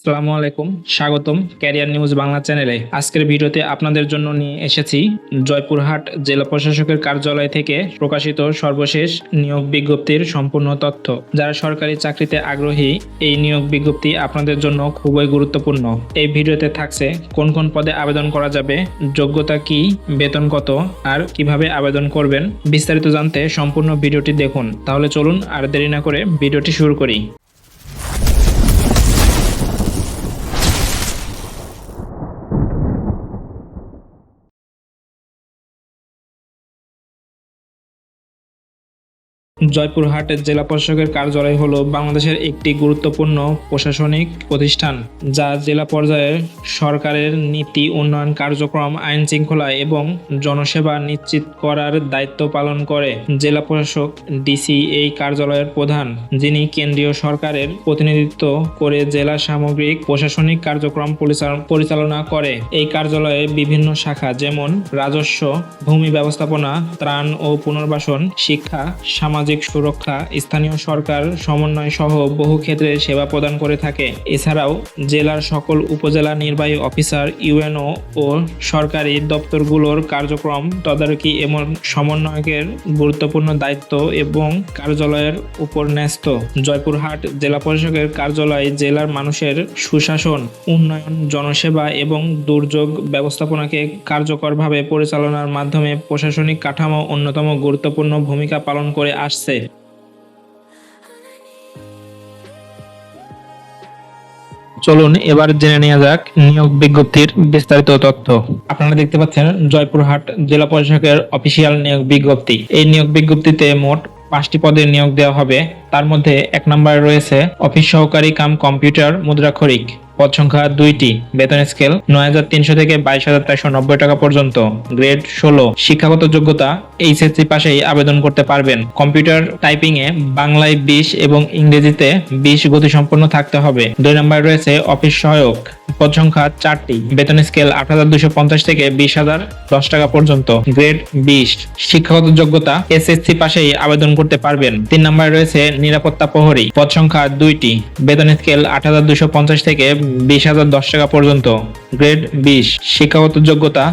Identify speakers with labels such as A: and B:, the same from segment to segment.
A: আসসালামু আলাইকুম স্বাগতম ক্যারিয়ার নিউজ বাংলা চ্যানেলে। আজকের ভিডিওতে আপনাদের জন্য নিয়ে এসেছি জয়পুরহাট জেলা প্রশাসকের কার্যালয় থেকে প্রকাশিত সর্বশেষ নিয়োগ বিজ্ঞপ্তির সম্পূর্ণ তথ্য। যারা সরকারি চাকরিতে আগ্রহী, এই নিয়োগ বিজ্ঞপ্তি আপনাদের জন্য খুবই গুরুত্বপূর্ণ। এই ভিডিওতে থাকছে কোন কোন পদে আবেদন করা যাবে, যোগ্যতা কি, বেতন কত, আর কীভাবে আবেদন করবেন, বিস্তারিত জানতে সম্পূর্ণ ভিডিওটি দেখুন। তাহলে চলুন আর দেরি না করে ভিডিওটি শুরু করি। জয়পুরহাট জেলা প্রশাসকের কার্যালয় হল বাংলাদেশের একটি গুরুত্বপূর্ণ প্রশাসনিক প্রতিষ্ঠান, যা জেলা পর্যায়ে সরকারের নীতি উন্নয়ন কার্যক্রম, আইন শৃঙ্খলা এবং জনসেবা নিশ্চিত করার দায়িত্ব পালন করে। জেলা প্রশাসক ডিসি এই কার্যালয়ের প্রধান, যিনি কেন্দ্রীয় সরকারের প্রতিনিধিত্ব করে জেলা সামগ্রিক প্রশাসনিক কার্যক্রম পরিচাল- পরিচালনা করে। এই কার্যালয়ে বিভিন্ন শাখা যেমন রাজস্ব, ভূমি ব্যবস্থাপনা, ত্রাণ ও পুনর্বাসন, শিক্ষা, সামাজিক সুরক্ষা, স্থানীয় সরকার সমন্বয় সহ বহু ক্ষেত্রে সেবা প্রদান করে থাকে। এছাড়াও জেলার সকল উপজেলা নির্বাহী অফিসার, ইউএনও ও সরকারি দপ্তরগুলোর কার্যক্রম তদারকি এবং সমন্বয়কের গুরুত্বপূর্ণ দায়িত্ব এবং কার্যালয়ের উপর ন্যস্ত। জয়পুরহাট জেলা পরিষদের কার্যালয় জেলার মানুষের সুশাসন, উন্নয়ন, জনসেবা এবং দুর্যোগ ব্যবস্থাপনাকে কার্যকরভাবে পরিচালনার মাধ্যমে প্রশাসনিক কাঠামো অন্যতম গুরুত্বপূর্ণ ভূমিকা পালন করে আসছে। চলুন, এবার জেনে নেওয়া যাক নিয়োগ বিজ্ঞপ্তির বিস্তারিত তথ্য। আপনারা দেখতে পাচ্ছেন জয়পুরহাট জেলা প্রশাসকের অফিসিয়াল নিয়োগ বিজ্ঞপ্তি। এই নিয়োগ বিজ্ঞপ্তিতে মোট পাঁচটি পদে নিয়োগ দেওয়া হবে। তার মধ্যে এক নম্বরে রয়েছে অফিস সহকারী কাম কম্পিউটার মুদ্রাক্ষরিক পদ সংখ্যা দুইটি, বেতন স্কেল নয় হাজার তিনশো থেকে বাইশ হাজার চারশো নব্বই টাকা পর্যন্ত গ্রেড ষোলো, শিক্ষাগত যোগ্যতা এইচএসসি পাশেই আবেদন করতে পারবেন। কম্পিউটার টাইপিং এ বাংলায় বিশ এবং ইংরেজিতে বিশ গতিসম্পন্ন থাকতে হবে। দুই নম্বরে রয়েছে অফিস সহায়ক। পদ সংখ্যা চারটি। বেতন স্কেল আট হাজার দুশো পঞ্চাশ থেকে বিশ হাজার দশ টাকা পর্যন্ত। গ্রেড বিশ। শিক্ষাগত যোগ্যতা এসএসসি পাশেই আবেদন করতে পারবেন। তিন নম্বরে রয়েছে নিরাপত্তা প্রহরী। পদ সংখ্যা দুইটি। বেতন স্কেল আট হাজার দুশো পঞ্চাশ থেকে বিশ হাজার দশ টাকা পর্যন্ত। গ্রেড বিশ। শিক্ষাগত যোগ্যতা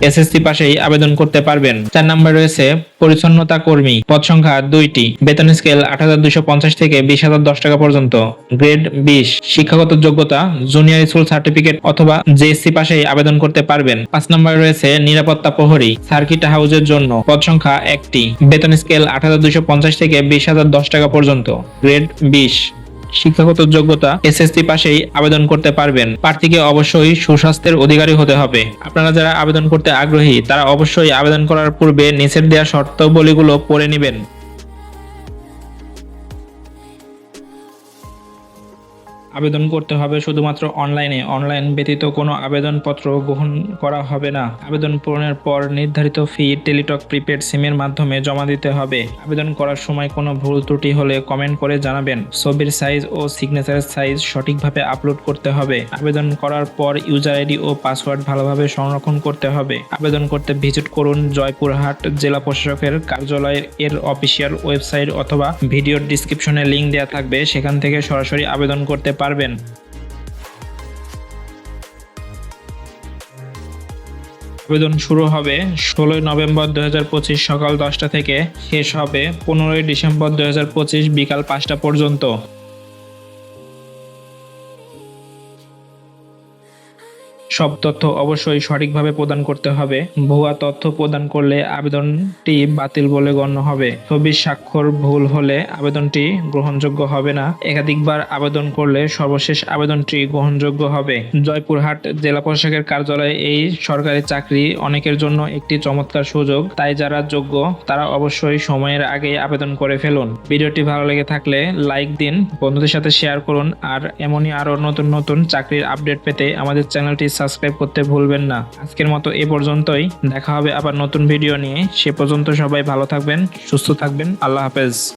A: এসএসসি পাশেই আবেদন করতে পারবেন। চার নম্বরে রয়েছে পরিচ্ছন্নতা কর্মী। পদ সংখ্যা দুইটি। বেতন স্কেল আট থেকে বিশ টাকা পর্যন্ত। গ্রেড বিশ। শিক্ষাগত যোগ্যতা, জুনিয়র স্কুল সার্টিফিকেট অথবা জেএসসি পাশেই আবেদন করতে পারবেন। পাঁচ নম্বরে রয়েছে নিরাপত্তা প্রহরী, সার্কিট হাউসের জন্য। পদ সংখ্যা একটি। বেতন স্কেল আট থেকে বিশ টাকা পর্যন্ত। গ্রেড বিশ। শিক্ষাগত যোগ্যতা এসএসসি পাশেই আবেদন করতে পারবেন। প্রার্থীকে অবশ্যই সুস্বাস্থ্যের অধিকারী হতে হবে। আপনারা যারা আবেদন করতে আগ্রহী, তারা অবশ্যই আবেদন করার পূর্বে নিচের দেওয়া শর্তাবলীগুলো পড়ে নেবেন। আবেদন করতে হবে। শুধুমাত্র অনলাইনে, অনলাইন ব্যতীত কোনো আবেদনপত্র গ্রহণ করা হবে না। আবেদন পূরণের পর নির্ধারিত ফি টেলিটক প্রিপেড সিমের মাধ্যমে জমা দিতে হবে। আবেদন করার সময় কোনো ভুল ত্রুটি হলে কমেন্ট করে জানাবেন। ছবির সাইজ ও সিগনেচারের সাইজ সঠিকভাবে আপলোড করতে হবে। আবেদন করার পর ইউজার আইডি ও পাসওয়ার্ড ভালোভাবে সংরক্ষণ করতে হবে। আবেদন করতে ভিজিট করুন জয়পুরহাট জেলা প্রশাসকের কার্যালয়ের এর অফিসিয়াল ওয়েবসাইট অথবা ভিডিওর ডিসক্রিপশনে লিঙ্ক দেওয়া থাকবে। সেখান থেকে সরাসরি আবেদন করতে পারবেন। আবেদন শুরু হবে ষোলোই নভেম্বর দুই হাজার পঁচিশ সকাল দশটা থেকে। শেষ হবে পনেরোই ডিসেম্বর দুই হাজার পঁচিশ বিকাল পাঁচটা পর্যন্ত। সব তথ্য অবশ্যই সঠিকভাবে প্রদান করতে হবে। ভুয়া তথ্য প্রদান করলে আবেদনটি বাতিল বলে গণ্য হবে। ছবির স্বাক্ষর ভুল হলে আবেদনটি গ্রহণযোগ্য হবে না। একাধিকবার আবেদন করলে সর্বশেষ আবেদনটি গ্রহণযোগ্য হবে। জয়পুরহাট জেলা প্রশাসকের কার্যালয়ে এই সরকারি চাকরি অনেকের জন্য একটি চমৎকার সুযোগ। তাই যারা যোগ্য, তারা অবশ্যই সময়ের আগেই আবেদন করে ফেলুন। ভিডিওটি ভালো লেগে থাকলে লাইক দিন, বন্ধুদের সাথে শেয়ার করুন। আর এমনই আরও নতুন নতুন চাকরির আপডেট পেতে আমাদের চ্যানেলটি সাবস্ক্রাইব করতে ভুলবেন না। আজকের মতো এ পর্যন্তই। দেখা হবে আবার নতুন ভিডিও নিয়ে। সে পর্যন্ত সবাই ভালো থাকবেন, সুস্থ থাকবেন। আল্লাহ হাফেজ।